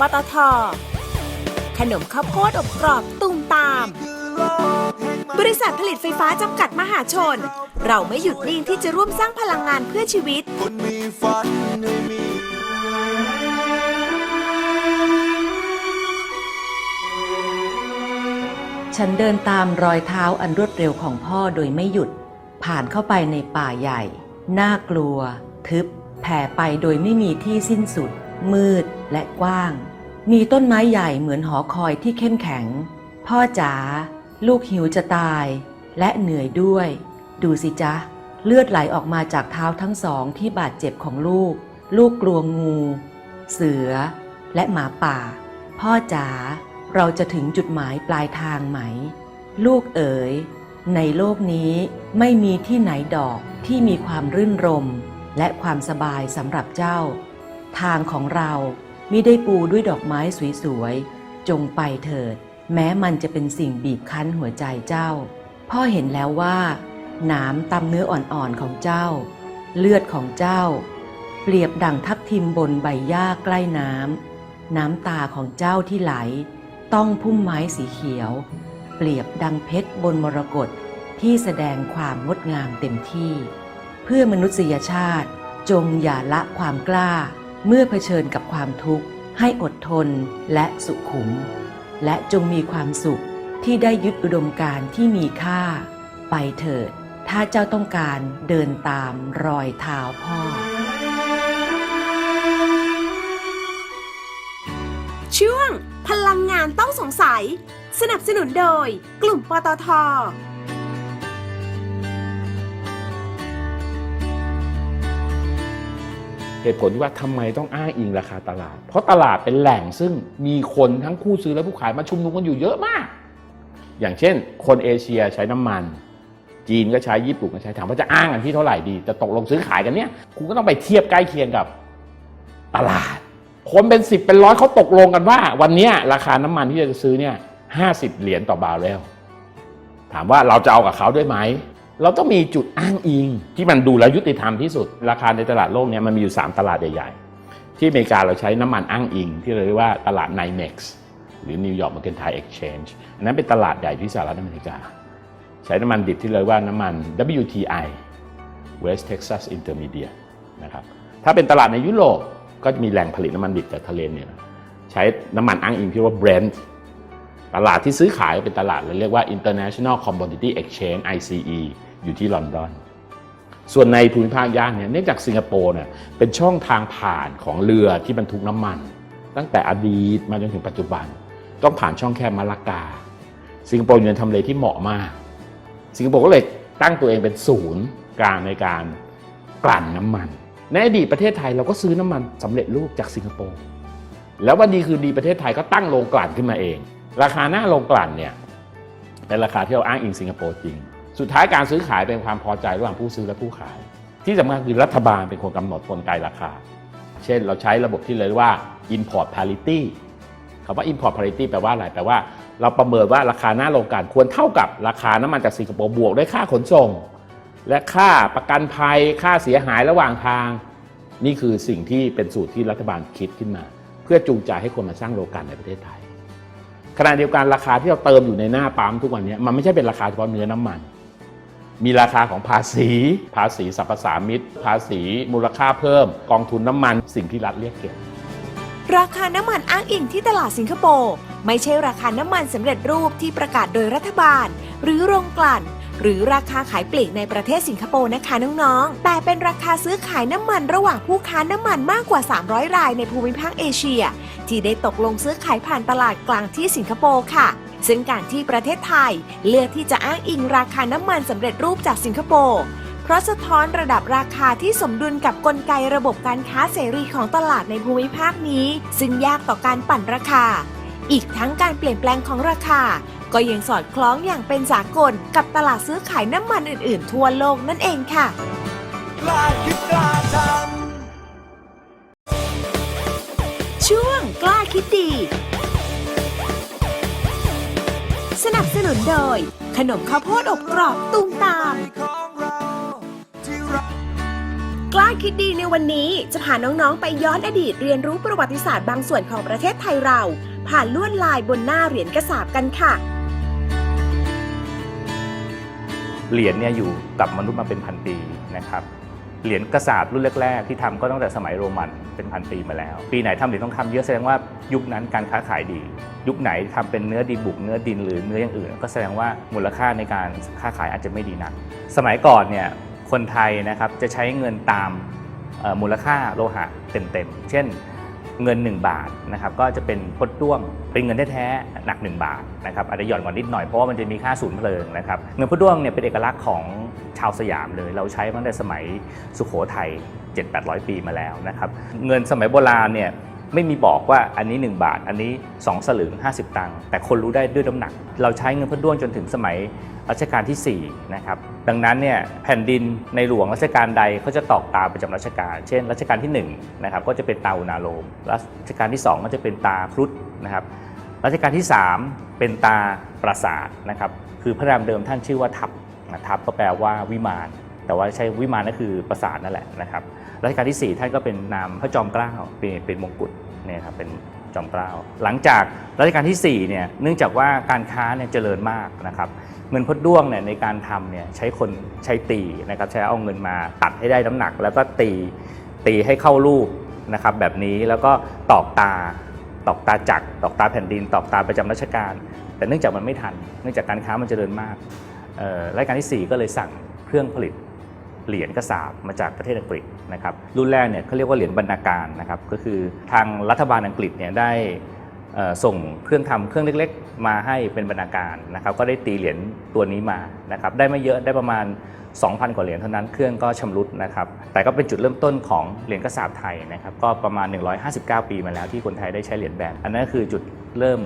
ปตท ขนมข้าวโพดอบกรอบตูมตาม บริษัทผลิตไฟฟ้าจำกัดมหาชน เราไม่หยุดนิ่งที่จะร่วมสร้างพลังงานเพื่อชีวิต คนมีฝันให้มีฉันเดินตามรอยเท้าอันรวดเร็วของพ่อโดยไม่หยุด ผ่านเข้าไปในป่าใหญ่ น่ากลัว ทึบ แผ่ไปโดยไม่มีที่สิ้นสุด มืดและกว้าง มีต้นไม้ใหญ่เหมือนหอคอยที่เข้มแข็ง พ่อจ๋าลูกหิวจะตาย และเหนื่อยด้วย ดูสิจ๊ะ เลือดไหลออกมาจากเท้าทั้งสองที่บาดเจ็บของลูก ลูกกลัวงู เสือ และหมาป่า พ่อจ๋าเราจะถึงจุดหมายปลายทางไหม ลูกเอ๋ย ในโลกนี้ไม่มีที่ไหนดอกที่มีความรื่นรม และความสบายสำหรับเจ้า ทางของเรา มิได้ปูด้วยดอกไม้สวยๆ จงไปเถิด แม้มันจะเป็นสิ่งบีบคั้นหัวใจเจ้า พ่อเห็นแล้วว่า หนามตำเนื้ออ่อนๆของเจ้า เลือดของเจ้า เปรียบดั่งทับทิมบนใบหญ้าใกล้น้ำน้ำตาของเจ้าที่ไหล ต้องพุ่มไม้สีเขียว เปรียบดังเพชรบนมรกตที่แสดงความงดงามเต็มที่ เพื่อมนุษยชาติจงอย่าละความกล้า เมื่อเผชิญกับความทุกข์ ให้อดทนและสุขุม และจงมีความสุขที่ได้ยึดอุดมการที่มีค่า ไปเถิด ถ้าเจ้าต้องการเดินตามรอยเท้าพ่อ ช่วง พลังงานต้องสงสัย สนับสนุนโดย กลุ่มปตท เหตุผลที่ว่าทำไมต้องอ้างอิงราคาตลาด เพราะตลาดเป็นแหล่งซึ่งมีคนทั้งผู้ซื้อและผู้ขายมาชุมนุมกันอยู่เยอะมาก อย่างเช่น คนเอเชียใช้น้ำมัน จีนก็ใช้ญี่ปุ่นก็ใช้ถามว่าจะอ้างกันที่เท่าไหร่ดี จะตกลงซื้อขายกันเนี่ยคุณก็ต้องไปเทียบใกล้เคียงกับตลาด คนเป็นสิบเป็นร้อยเขาตกลงกันว่า วันเนี้ยราคาน้ำมันที่จะซื้อเนี่ยห้าสิบเหรียญต่อบาร์เรลถามว่าเราจะเอากับเขาด้วยไหม เราต้องมีจุดอ้างอิงที่มันดูแลยุติธรรมที่สุด ราคาในตลาดโลกเนี่ยมันมีอยู่ 3 ตลาดใหญ่ๆ ที่อเมริกาเราใช้น้ำมันอ้างอิง ที่เราเรียกว่าตลาด NYMEX หรือ New York Mercantile Exchange อันนั้นเป็นตลาดใหญ่ที่สหรัฐอเมริกา ใช้น้ำมันดิบที่เรียกว่าน้ำมัน WTI West Texas Intermediate นะครับถ้าเป็นตลาดในยุโรปก็จะมีแหล่งผลิตน้ำมันดิบจากทะเลเนี่ยใช้น้ำมันอ้างอิงที่เรียกว่า Brent ตลาดที่ซื้อขายเป็นตลาดเราเรียกว่า International Commodity Exchange ICE อยู่ที่ลอนดอน ส่วนในภูมิภาคย่านเนี่ยเนื่องจากสิงคโปร์เนี่ยเป็นช่องทางผ่านของเรือที่บรรทุกน้ำมัน ตั้งแต่อดีตมาจนถึงปัจจุบัน ต้องผ่านช่องแคบมาลากา สิงคโปร์อยู่ในทำเลที่เหมาะมาก สิงคโปร์ก็เลยตั้งตัวเองเป็นศูนย์กลางในการกลั่นน้ำมันในอดีตประเทศไทยเราก็ซื้อน้ำมันสำเร็จรูปจากสิงคโปร์แล้ววันดีคือดีประเทศไทยก็ตั้งโรงกลั่นขึ้นมาเอง ราคาหน้าโรงกลั่นเนี่ยเป็นราคาที่เราอ้างอิงสิงคโปร์จริง สุดท้ายการซื้อขายเป็นความพอใจระหว่างผู้ซื้อและผู้ขาย ที่สำคัญคือรัฐบาลเป็นคนกำหนดกลไกราคา เช่นเราใช้ระบบที่เรียกว่า import parity คำว่า import parity แปลว่าอะไรแปลว่า เราประเมินว่าราคาหน้าโรงกลั่นควรเท่ากับราคาน้ำมันจากสิงคโปร์บวกด้วยค่าขนส่ง และค่าประกันภัยค่าเสียหายระหว่างทาง นี่คือสิ่งที่เป็นสูตรที่รัฐบาลคิดขึ้นมา เพื่อจูงใจให้คนมาสร้างโรงกลั่นในประเทศไทยขณะเดียวกันราคาที่เราเติมอยู่ในหน้าปั๊มทุกวันนี้มันไม่ใช่เป็นราคาเฉพาะเนื้อน้ำมัน มีราคาของภาษี ภาษีสรรพสามิตภาษีมูลค่าเพิ่ม กองทุนน้ำมันสิ่งที่รัฐเรียกเก็บ ราคาน้ำมันอ้างอิงที่ตลาดสิงคโปร์ไม่ใช่ราคาน้ำมันสำเร็จรูปที่ประกาศโดยรัฐบาล หรือโรงกลั่น หรือราคาขายปลีกในประเทศสิงคโปร์นะคะน้องๆ แต่เป็นราคาซื้อขายน้ำมันระหว่างผู้ค้าน้ำมันมากกว่า 300 รายในภูมิภาคเอเชีย ที่ได้ตกลงซื้อขายผ่านตลาดกลางที่สิงคโปร์ค่ะ ซึ่งการที่ประเทศไทยเลือกที่จะอ้างอิงราคาน้ำมันสำเร็จรูปจากสิงคโปร์เพราะสะท้อนระดับราคาที่สมดุลกับกลไกระบบการค้าเสรีของตลาดในภูมิภาคนี้ ซึ่งยากต่อการปั่นราคา อีกทั้งการเปลี่ยนแปลงของราคา ก็ยังสอดคล้องอย่างเป็นสากลกับตลาดซื้อขายน้ำมันอื่น ๆ ทั่วโลกนั่นเองค่ะกล้าคิดกล้าทช่วงกล้าคิดดี สนับสนุนโดย ขนมข้าวโพดอบกรอบตูมตาม กล้าคิดดีในวันนี้จะพาน้อง ๆ ไปย้อนอดีตเรียนรู้ประวัติศาสตร์บางส่วนของประเทศไทยเรา ผ่านลวดลายบนหน้าเหรียญกระสาบกันค่ะ เหรียญเนี่ยอยู่กับมนุษย์มาเป็นพันปีนะครับเหรียญกระสาบรุ่นแรกๆ ที่ทำก็ตั้งแต่สมัยโรมันเป็นพันปีมาแล้ว ปีไหนทำเหรียญทองคำเยอะแสดงว่ายุคนั้นการค้าขายดี ยุคไหนทำเป็นเนื้อดีบุกเนื้อดินหรือเนื้ออย่างอื่น ก็แสดงว่ามูลค่าในการค้าขายอาจจะไม่ดีนัก สมัยก่อนเนี่ยคนไทยนะครับจะใช้เงินตามมูลค่าโลหะเต็มๆ เช่นเงิน 1 บาทนะครับก็จะเป็นพดด้วงเป็นเงินแท้ๆหนัก 1 บาทนะครับอาจจะหย่อนกว่านิดหน่อยเพราะว่ามันจะมีค่าศูนย์เพลิงนะครับเงินพดด้วงเนี่ยเป็นเอกลักษณ์ของชาวสยามเลย เราใช้มาตั้งแต่สมัยสุโขทัย7-800 ปีมาแล้วนะครับเงินสมัยโบราณเนี่ย ไม่มีบอกว่าอันนี้ 1 บาท อันนี้ 2 สลึง 50 ตังค์แต่คนรู้ได้ด้วยน้ำหนัก เราใช้เงินพดด้วงจนถึงสมัยรัชกาลที่4นะครับดังนั้นเนี่ยแผ่นดินในหลวงรัชกาลใดเขาจะตอกตาประจำรัชกาลเช่น รัชกาลที่1นะครับก็จะเป็นตาอุณาโลมรัชกาลที่ 2 ก็จะเป็นตาครุฑนะครับรัชกาลที่ 3 เป็นตาปราสาทนะครับคือพระนามเดิมท่านชื่อว่าทัพทัพก็แปลว่าวิมานแต่ว่าใช้วิมานก็คือปราสาทนั่นแหละนะครับ รัชกาลที่ 4 ท่านก็เป็นนามพระจอมเกล้าเป็นเป็นมงกุฎเนี่ยครับเป็นจอมเกล้าหลังจากรัชกาลที่4เนี่ยเนื่องจากว่าการค้าเนี่ยเจริญมากนะครับเงินพดด้วงเนี่ยในการทำเนี่ยใช้คนใช้ตีนะครับใช้เอาเงินมาตัดให้ได้น้ำหนัก แล้วก็ตีตีให้เข้ารูปนะครับแบบนี้แล้วก็ตอกตาตอกตาจักตอกตาแผ่นดิน ตอกตาประจำราชการ แต่เนื่องจากมันไม่ทัน เนื่องจากการค้ามันเจริญมากรัชกาลที่ 4 ก็เลยสั่งเครื่องผลิต เหรียญกระสาบมาจากประเทศอังกฤษนะครับรุ่นแรกเนี่ยเขาเรียกว่าเหรียญบรรณาการนะครับก็คือทางรัฐบาลอังกฤษเนี่ยได้ส่งเครื่องทำเครื่องเล็กๆ มาให้เป็นบรรณาการนะครับก็ได้ตีเหรียญตัวนี้มานะครับได้ไม่เยอะได้ประมาณ 2,000 กว่าเหรียญเท่านั้นเครื่องก็ชำรุดนะครับแต่ก็เป็นจุดเริ่มต้นของเหรียญกระสาบไทยนะครับก็ประมาณ 159 ปีมาแล้วที่คนไทยได้ใช้เหรียญแบนอันนั้นก็คือจุดเริ่ม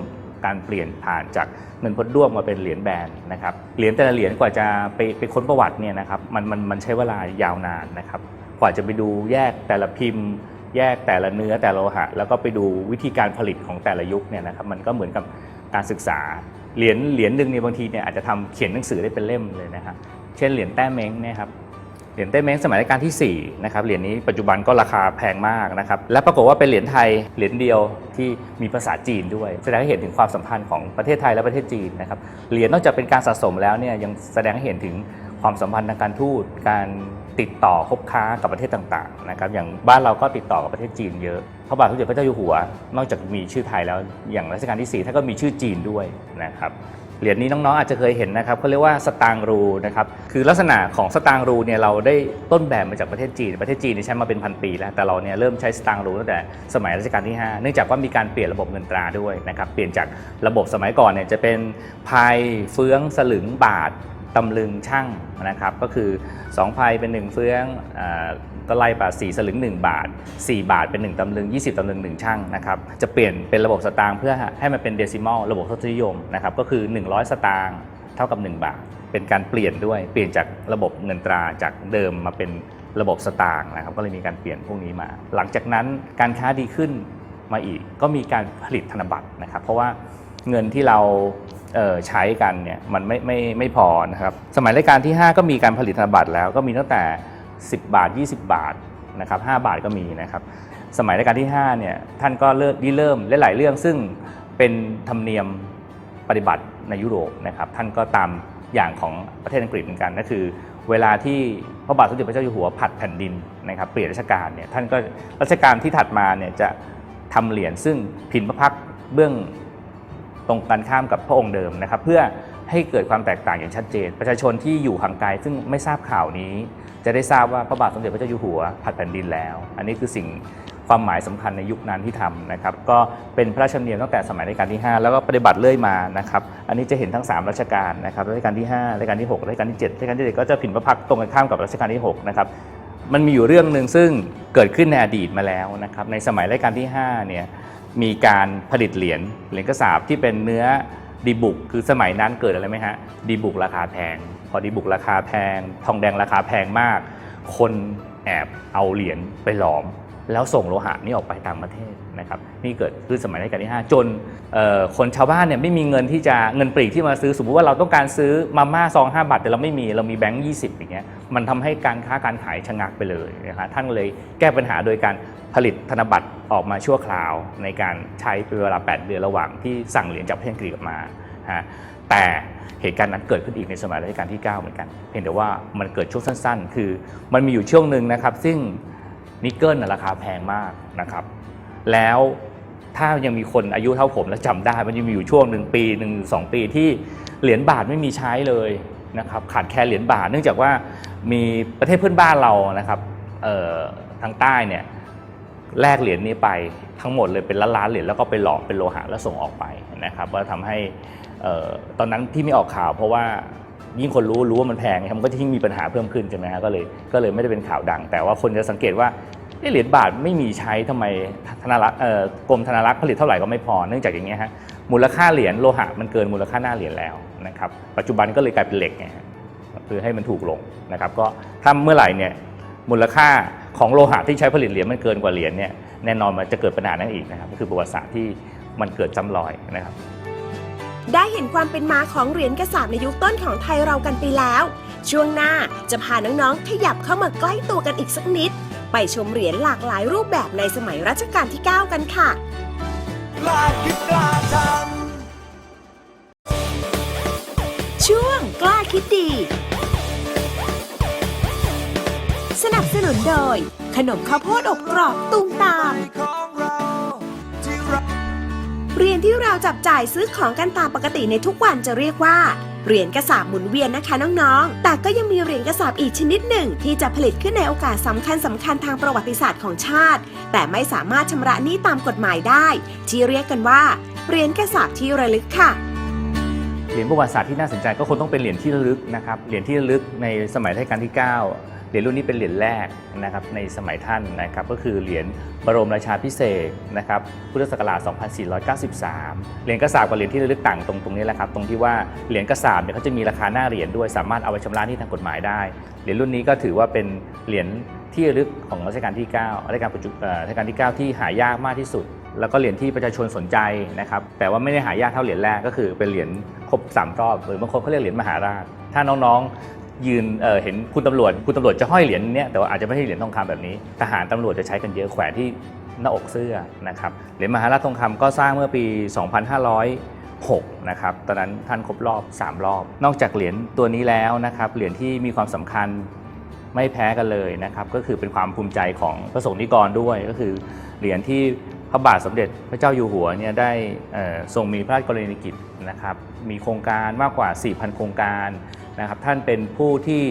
การเปลี่ยนผ่านจากเงินพดด้วงมาเป็นเหรียญแบนนะครับเหรียญแต่ละเหรียญกว่าจะไปไปค้นประวัติเนี่ยนะครับมันมันมันใช้เวลายาวนานนะครับกว่าจะไปดูแยกแต่ละพิมพ์แยกแต่ละเนื้อแต่ละโลหะ แล้วก็ไปดูวิธีการผลิตของแต่ละยุคเนี่ยนะครับมันก็เหมือนกับการศึกษาเหรียญเหรียญหนึ่งเนี่ยบางทีเนี่ยอาจจะทำเขียนหนังสือได้เป็นเล่มเลยนะครับเช่นเหรียญแต้เม้งเนี่ยครับ เหรียญแต้เม้งสมัยรัชกาลที่4นะครับเหรียญนี้ปัจจุบันก็ราคาแพงมากนะครับและปรากฏว่าเป็นเหรียญไทยเหรียญเดียวที่มีภาษาจีนด้วย แสดงให้เห็นถึงความสัมพันธ์ของประเทศไทยและประเทศจีนนะครับเหรียญนอกจากเป็นการสะสมแล้วเนี่ยยังแสดงให้เห็นถึงความสัมพันธ์ทางการทูตการติดต่อคบค้ากับประเทศต่างๆนะครับอย่างบ้านเราก็ติดต่อกับประเทศจีนเยอะพระบาทสมเด็จพระเจ้าอยู่หัว นอกจากมีชื่อไทยแล้วอย่างรัชกาลที่4ท่านก็มีชื่อจีนด้วยนะครับ เหรียญนี้น้องๆอาจจะเคยเห็นนะครับเขาเรียกว่าสตางรูนะครับคือลักษณะของสตางรูเนี่ยเราได้ต้นแบบมาจากประเทศจีน ประเทศจีนใช้มาเป็นพันปีแล้ว แต่เราเนี่ยเริ่มใช้สตางรูตั้งแต่สมัยรัชกาลที่ 5 เนื่องจากว่ามีการเปลี่ยนระบบเงินตราด้วยนะครับเปลี่ยนจากระบบสมัยก่อนเนี่ยจะเป็นพายเฟืองสลึงบาทตำลึงช่างนะครับก็คือ2พายเป็น1เฟืองอ ก็ไล่ไป4สลึง 1 บาท 4 บาทเป็น 1ตำลึง 20ตำลึง 1 ช่างนะครับจะเปลี่ยนเป็นระบบสตางค์เพื่อให้มันเป็นเดซิมอลระบบทศนิยมนะครับก็คือ 100 สตางค์เท่ากับ 1 บาท เป็นการเปลี่ยนด้วยเปลี่ยนจากระบบเงินตราจากเดิมมาเป็นระบบสตางค์นะครับก็เลยมีการเปลี่ยนพวกนี้มา หลังจากนั้นการค้าดีขึ้นมาอีก ก็มีการผลิตธนบัตรนะครับ เพราะว่าเงินที่เราเใช้กันเนี่ยมันไม่ไม่ไม่พอนะครับสมัยรัชกาลที่ 5 ก็มีการผลิตธนบัตรแล้วก็มีตั้งแต่ 10 บาท 20 บาทนะครับ5บาทก็มีนะครับสมัยรัชกาลที่5เนี่ยท่านก็เริ่มริเริ่มหลายๆเรื่องซึ่งเป็นธรรมเนียมปฏิบัติในยุโรปนะครับท่านก็ตามอย่างของประเทศอังกฤษเหมือนกันก็คือ เวลาที่พระบาทสมเด็จพระเจ้าอยู่หัวผัดแผ่นดินนะครับเปลี่ยนรัชกาลเนี่ยท่านก็รัชกาลที่ถัดมาเนี่ยจะทำเหรียญซึ่งพินพระพักเบื้องตรงกันข้ามกับพระองค์เดิมนะครับ เพื่อให้เกิดความแตกต่างอย่างชัดเจน ประชาชนที่อยู่ห่างไกลซึ่งไม่ทราบข่าวนี้ จะได้ทราบว่าพระบาทสมเด็จพระเจ้าอยู่หัวผัดแผ่นดินแล้ว อันนี้คือสิ่งความหมายสำคัญในยุคนั้นที่ทำนะครับ ก็เป็นพระราชเนียมตั้งแต่สมัยรัชกาลที่ 5 แล้วก็ปฏิบัติเรื่อยมานะครับ อันนี้จะเห็นทั้ง 3 รัชกาลนะครับรัชกาลที่5รัชกาลที่6รัชกาลที่7รัชกาลที่ 7 ก็จะผินพระพักตร์ตรงกันข้ามกับรัชกาลที่6นะครับมันมีอยู่เรื่องหนึ่งซึ่งเกิดขึ้นในอดีตมาแล้วนะครับในสมัยรัชกาลที่5เนี่ยมีการผลิตเหรียญเหรียญกระสาบที่เป็นเนื้อดีบุก คือสมัยนั้นเกิดอะไรไหมฮะดีบุกราคาแพง อดีบุกราคาแพง ทองแดงราคาแพงมาก คนแอบเอาเหรียญไปหลอม แล้วส่งโลหะนี่ออกไปต่างประเทศนะครับนี่เกิดขึ้นสมัยรัชกาลที่ 5 จนคนชาวบ้านเนี่ยไม่มีเงินที่จะเงินปลีกที่มาซื้อสมมุติว่าเราต้องการซื้อมาม่าซอง5บาทแต่เราไม่มีเรามีแบงค์20 อย่างเงี้ยมันทำให้การค้าการขายชะงักไปเลยนะครับท่านเลยแก้ปัญหาโดยการผลิตธนบัตรออกมาชั่วคราว ในการใช้เป็นเวลา 8 เดือนระหว่างที่สั่งเหรียญจากประเทศอังกฤษออกมาฮะ แต่เหตุการณ์นั้นเกิดขึ้นอีกในสมัยรัชกาลที่ 9 เหมือนกันเพียงแต่ว่ามันเกิดช่วงสั้น ๆ คือมันมีอยู่ช่วงหนึ่งนะครับ ซึ่งนิกเกิลราคาแพงมากนะครับ แล้วถ้ายังมีคนอายุเท่าผมแล้วจำได้ มันยังมีอยู่ช่วงหนึ่งปีหนึ่งสองปีที่เหรียญบาทไม่มีใช้เลยนะครับ ขาดแคลนเหรียญบาท เนื่องจากว่ามีประเทศเพื่อนบ้านเรานะครับทางใต้เนี่ยแลกเหรียญนี้ไปทั้งหมดเลยเป็นล้านล้านเหรียญแล้วก็ไปหลอมเป็นโลหะแล้วส่งออกไปนะครับว่าทำให้ ตอนนั้นที่ไม่ออกข่าวเพราะว่ายิ่งคนรู้รู้ว่ามันแพงมันก็จะยิ่งมีปัญหาเพิ่มขึ้นใช่ไหมฮะก็เลยก็เลยไม่ได้เป็นข่าวดัง แต่ว่าคนจะสังเกตว่าเหรียญบาทไม่มีใช้ทำไมธนารักษ์กรมธนารักษ์ผลิตเท่าไหร่ก็ไม่พอเนื่องจากอย่างเงี้ยฮะมูลค่าเหรียญโลหะมันเกินมูลค่าหน้าเหรียญแล้วนะครับปัจจุบันก็เลยกลายเป็นเหล็กไงฮะเพื่อให้มันถูกลงนะครับก็ถ้าเมื่อไหร่เนี่ยมูลค่าของโลหะที่ใช้ผลิตเหรียญมันเกินกว่าเหรียญเนี่ยแน่นอนมันจะเกิดปัญหานั้นอีกนะครับก็คือประวัติศาสตร์ที่มันเกิดจำลอยนะครับ ได้เห็นความเป็นมาของเหรียญกระสาบในยุคต้นของไทยเรากันไปแล้ว ช่วงหน้าจะพาน้องๆขยับเข้ามาใกล้ตัวกันอีกสักนิด ไปชมเหรียญหลากหลายรูปแบบในสมัยรัชกาลที่ 9 กันค่ะกล้าคิดกล้าทำช่วงกล้าคิดดี สนับสนุนโดย ขนมข้าวโพดอบกรอบตุ้งตาม เหรียญที่เราจับจ่ายซื้อของกันตามปกติในทุกวันจะเรียกว่าเหรียญกระสาบหมุนเวียนนะคะน้องๆ แต่ก็ยังมีเหรียญกระสาบอีกชนิดหนึ่ง ที่จะผลิตขึ้นในโอกาสสำคัญสำคัญทางประวัติศาสตร์ของชาติ แต่ไม่สามารถชำระหนี้ตามกฎหมายได้ ที่เรียกกันว่าเหรียญกระสาบที่ระลึกค่ะ เหรียญประวัติศาสตร์ที่น่าสนใจก็คงต้องเป็นเหรียญที่ระลึกนะครับ เหรียญที่ระลึกในสมัยรัชกาลที่ 9 เหรียญรุ่นนี้เป็นเหรียญแรกนะครับในสมัยท่านนะครับก็คือเหรียญบรมราชาพิเศษนะครับพุทธศักราช 2493 เหรียญกระสาบกับเหรียญที่ระลึกต่างตรงตรงนี้แหละครับตรงที่ว่าเหรียญกระสาบเนี่ยเขาจะมีราคาหน้าเหรียญด้วย สามารถเอาไปชำระหนี้ทางกฎหมายได้ เหรียญรุ่นนี้ก็ถือว่าเป็นเหรียญที่ระลึกของรัชกาลที่ 9 รัชกาลปัจจุเอ่อรัชกาลที่ 9 ที่หายากมากที่สุด แล้วก็เหรียญที่ประชาชนสนใจนะครับ แต่ว่าไม่ได้หายากเท่าเหรียญแรกก็คือเป็นเหรียญครบสามรอบหรือบางคนเขาเรียกเหรียญมหาราช ถ้าน้องๆ ยืนเเห็นคุณตำรวจคุณตำรวจจะห้อยเหรียญเนี้ยแต่ว่าอาจจะไม่ใช่เหรียญทองคำแบบนี้ ทหารตำรวจจะใช้กันเยอะแขวนที่หน้าอกเสื้อนะครับเหรียญมหาราชทองคำก็สร้างเมื่อปี 2506 นะครับตอนนั้นท่านครบรอบ 3 รอบ นอกจากเหรียญตัวนี้แล้วนะครับเหรียญที่มีความสำคัญไม่แพ้กันเลยนะครับก็คือเป็นความภูมิใจของพระสงฆ์นิกรด้วย ก็คือเหรียญที่พระบาทสมเด็จพระเจ้าอยู่หัวเนี่ยได้ทรงมีพระราชกรณียกิจนะครับมีโครงการมากกว่า 4,000 โครงการ นะครับท่านเป็นผู้ที่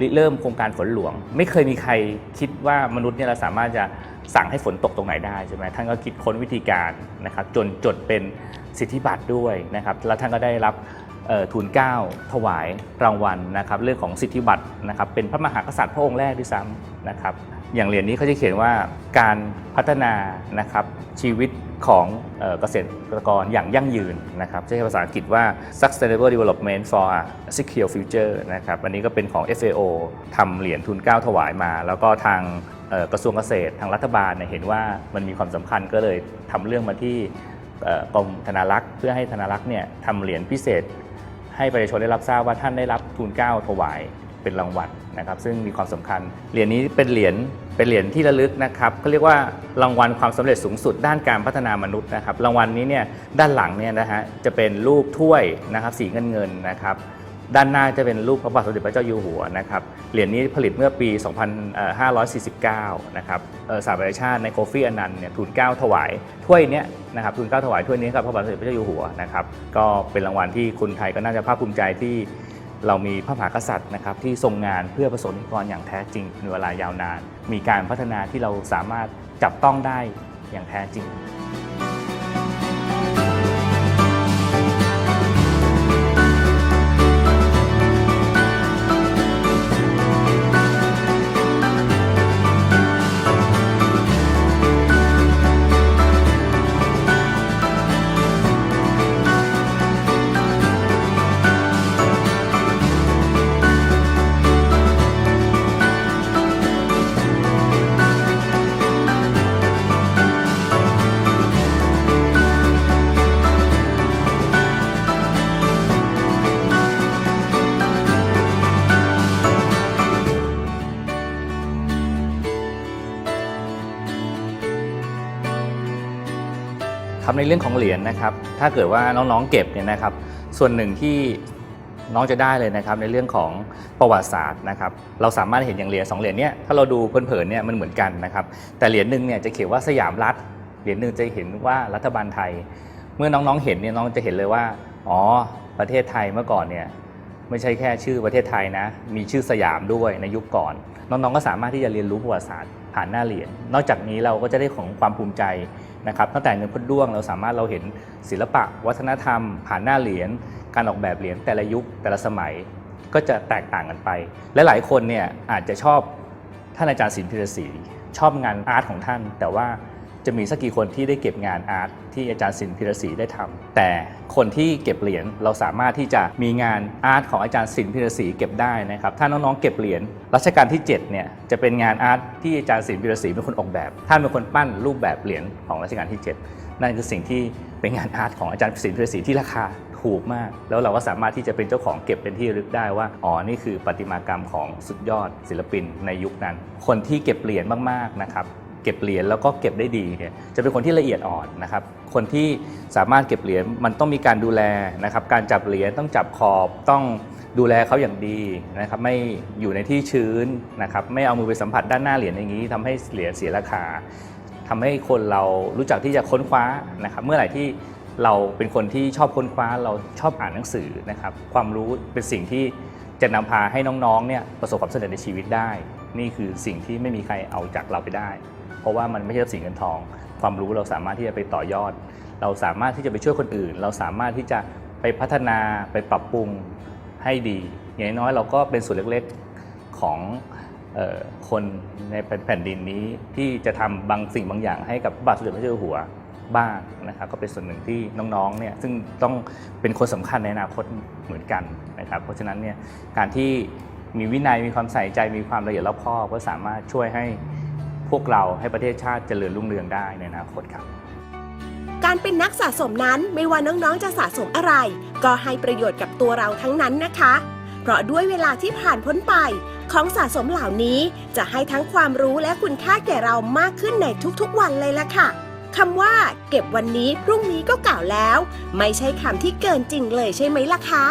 ริเริ่มโครงการฝนหลวง ไม่เคยมีใครคิดว่ามนุษย์เนี่ยเราสามารถจะสั่งให้ฝนตกตรงไหนได้ใช่ไหมท่านก็คิดค้นวิธีการนะครับจนจดเป็นสิทธิบัตรด้วยนะครับแล้วท่านก็ได้รับทูลเก้าถวายรางวัลนะครับเรื่องของสิทธิบัตรนะครับเป็นพระมหากษัตริย์พระองค์แรกด้วยซ้ำนะครับอย่างเหรียญนี้เขาจะเขียนว่าการพัฒนานะครับชีวิต ของเกษตรกรอย่างยั่งยืนนะครับใช้ภาษาอังกฤษว่า sustainable development for a secure future นะครับอันนี้ก็เป็นของ FAO ทำเหรียญทุนก้าถวายมา แล้วก็ทางกระทรวงเกษตรทางรัฐบาลเห็นว่ามันมีความสำคัญก็เลยทำเรื่องมาที่กรมธนารักษ์ เพื่อให้ธนารักษ์เนี่ยทำเหรียญพิเศษ ให้ประชาชนได้รับทราบว่าท่านได้รับทุนก้าถวาย เป็นรางวัลนะครับ ซึ่งมีความสำคัญ เหรียญนี้เป็นเหรียญเป็นเหรียญที่ระลึกนะครับเขาเรียกว่ารางวัลความสำเร็จสูงสุดด้านการพัฒนามนุษย์นะครับ รางวัลนี้เนี่ยด้านหลังเนี่ยนะฮะจะเป็นรูปถ้วยนะครับสีเงินเงินนะครับด้านหน้าจะเป็นรูปพระบาทสมเด็จพระเจ้าอยู่หัวนะครับ เหรียญนี้ผลิตเมื่อปี 2549 นะครับสหประชาชาติในโคฟี่อนันต์เนี่ยทุนเก้าถวายถ้วยเนี้ยนะครับทุนเก้าถวายถ้วยนี้กับพระบาทสมเด็จพระเจ้าอยู่หัวนะครับ ก็เป็นรางวัลที่คนไทยก็น่าจะภาคภูมิใจที่ เรามีพระมหากษัตริย์นะครับที่ทรงงานเพื่อประสบนิกรอย่างแท้จริงเป็นเวลายาวนาน มีการพัฒนาที่เราสามารถจับต้องได้อย่างแท้จริง ครับในเรื่องของเหรียญนะครับ ถ้าเกิดว่าน้องๆเก็บเนี่ยนะครับ ส่วนหนึ่งที่น้องจะได้เลยนะครับในเรื่องของประวัติศาสตร์นะครับ เราสามารถเห็นอย่างเหรียญสองเหรียญเนี่ยถ้าเราดูเพลินๆเนี่ยมันเหมือนกันนะครับ แต่เหรียญหนึ่งเนี่ยจะเขียนว่าสยามรัฐ เหรียญหนึ่งจะเห็นว่ารัฐบาลไทย เมื่อน้องๆเห็นเนี่ยน้องจะเห็นเลยว่า อ๋อ ประเทศไทยเมื่อก่อนเนี่ยไม่ใช่แค่ชื่อประเทศไทยนะ มีชื่อสยามด้วยในยุคก่อน น้องๆก็สามารถที่จะเรียนรู้ประวัติศาสตร์ผ่านหน้าเหรียญนอกจากนี้เราก็จะได้ของความภูมิใจ นะครับตั้งแต่เงินพุดด้วงเราสามารถเราเห็นศิลปะ วัฒนธรรม ผ่านหน้าเหรียญการออกแบบเหรียญแต่ละยุคแต่ละสมัยก็จะแตกต่างกันไป และหลายคนเนี่ยอาจจะชอบท่านอาจารย์ศิลป์พิรศรีชอบงานอาร์ตของท่าน แต่ว่า จะมีสักกี่คนที่ได้เก็บงานอาร์ตที่อาจารย์ศิลป์พิรศรีได้ทำแต่คนที่เก็บเหรียญเราสามารถที่จะมีงานอาร์ตของอาจารย์ศิลป์พิรศรีเก็บได้นะครับ ถ้าน้องๆเก็บเหรียญรัชกาลที่7เนี่ยจะเป็นงานอาร์ตที่อาจารย์ศิลป์พิรศรีเป็นคนออกแบบ ท่านเป็นคนปั้นรูปแบบเหรียญของรัชกาลที่ 7 นั่นคือสิ่งที่เป็นงานอาร์ตของอาจารย์ศิลป์พิรศรีที่ราคาถูกมาก แล้วเราก็สามารถที่จะเป็นเจ้าของเก็บเป็นที่ระลึกได้ว่า อ๋อ นี่คือประติมากรรมของสุดยอดศิลปินในยุคนั้น คนที่เก็บเหรียญมากๆนะครับ เก็บเหรียญแล้วก็เก็บได้ดีเนี่ยจะเป็นคนที่ละเอียดอ่อนนะครับ คนที่สามารถเก็บเหรียญมันต้องมีการดูแลนะครับ การจับเหรียญต้องจับขอบต้องดูแลเขาอย่างดีนะครับ ไม่อยู่ในที่ชื้นนะครับ ไม่เอามือไปสัมผัสด้านหน้าเหรียญอย่างนี้ทำให้เหรียญเสียราคาทำให้คนเรารู้จักที่จะค้นคว้านะครับ เมื่อไหร่ที่เราเป็นคนที่ชอบค้นคว้าเราชอบอ่านหนังสือนะครับ ความรู้เป็นสิ่งที่จะนำพาให้น้องๆเนี่ยประสบความสำเร็จในชีวิตได้ นี่คือสิ่งที่ไม่มีใครเอาจากเราไปได้ เพราะว่ามันไม่ใช่สิ่งเงินทอง ความรู้เราสามารถที่จะไปต่อยอด เราสามารถที่จะไปช่วยคนอื่น เราสามารถที่จะไปพัฒนาไปปรับปรุงให้ดีอย่างน้อยเราก็เป็นส่วนเล็กๆของออคนในแผ่นดินนี้ที่จะทำบางสิ่งบางอย่างให้กับบาทสมเด็จพระเจ้าอยู่หัวบ้างนะครับก็เป็นส่วนหนึ่งที่น้องๆเนี่ยซึ่งต้องเป็นคนสำคัญในอนาคตเหมือนกันนะครับเพราะฉะนั้นเนี่ยการที่มีวินัยมีความใส่ใจมีความละเอียดรอบคอบก็สามารถช่วยให้ พวกเราให้ประเทศชาติเจริญรุ่งเรืองได้ในอนาคตครับ การเป็นนักสะสมนั้นไม่ว่าน้องๆจะสะสมอะไร ก็ให้ประโยชน์กับตัวเราทั้งนั้นนะคะ เพราะด้วยเวลาที่ผ่านพ้นไป ของสะสมเหล่านี้จะให้ทั้งความรู้และคุณค่าแก่เรามากขึ้นในทุกๆวันเลยล่ะค่ะคำว่า เก็บวันนี้พรุ่งนี้ก็เก่าแล้ว ไม่ใช่คำที่เกินจริงเลยใช่ไหมล่ะคะ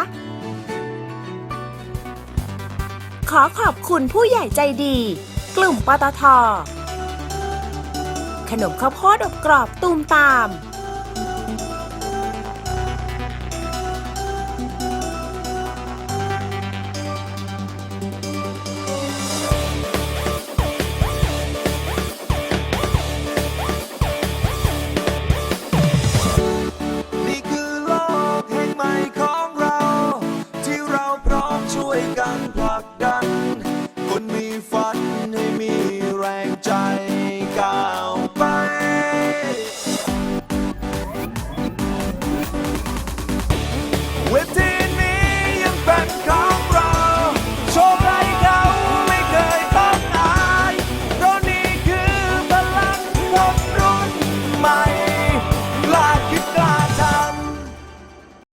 ขอขอบคุณผู้ใหญ่ใจดี กลุ่มปตท ขนมข้าวโพดอบกรอบตูมตาม